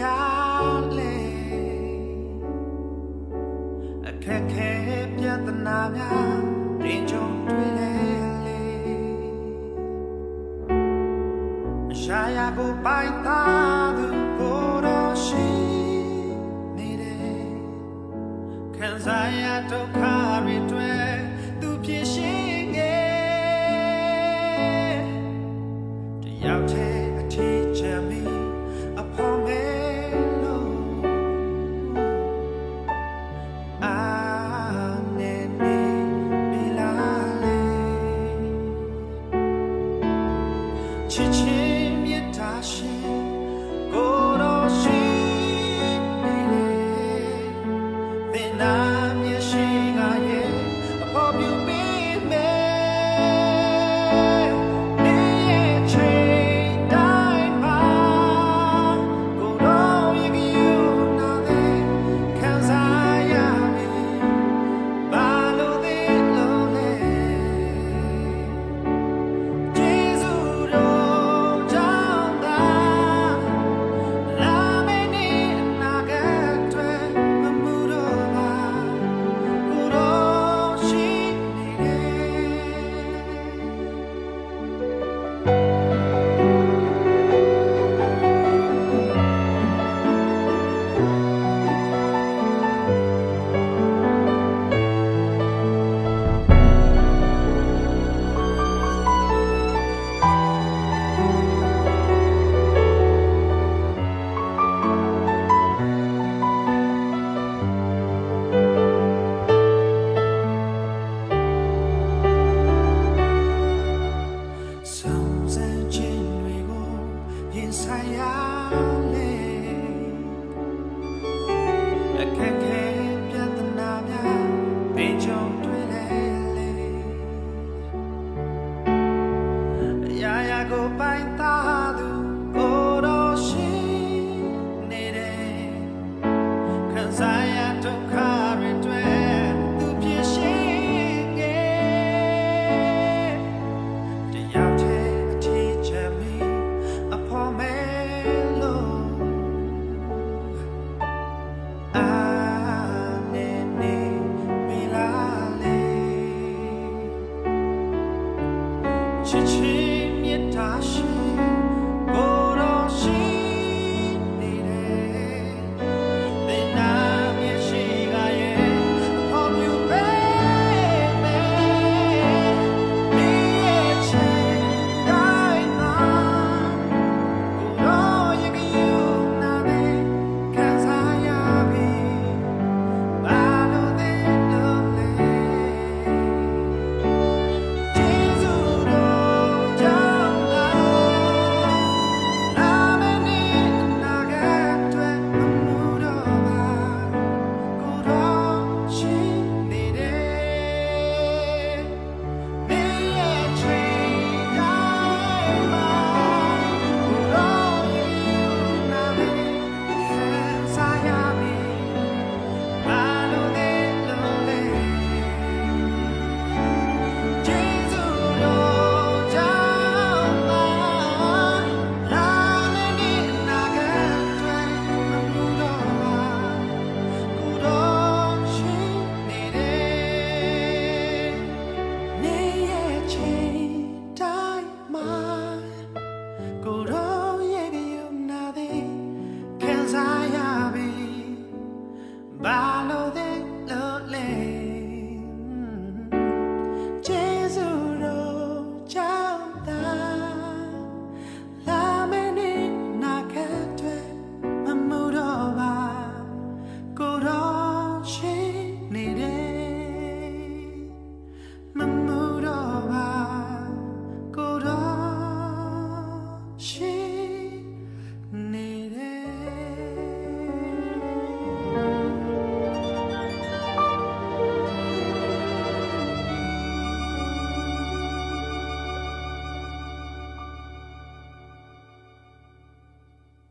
ရလဲအခက်ခဲပြဿနာများရင်းချုံတွေ့လေလေအရှာရကိုပိုင်တာသူကိုတော့ရှိနေတယ်ခံစားရဒုက္ခတွေတွေ့သူဖြစ်ရှိငယ်တယောက်တည်း Yeah. się, czy mnie da się.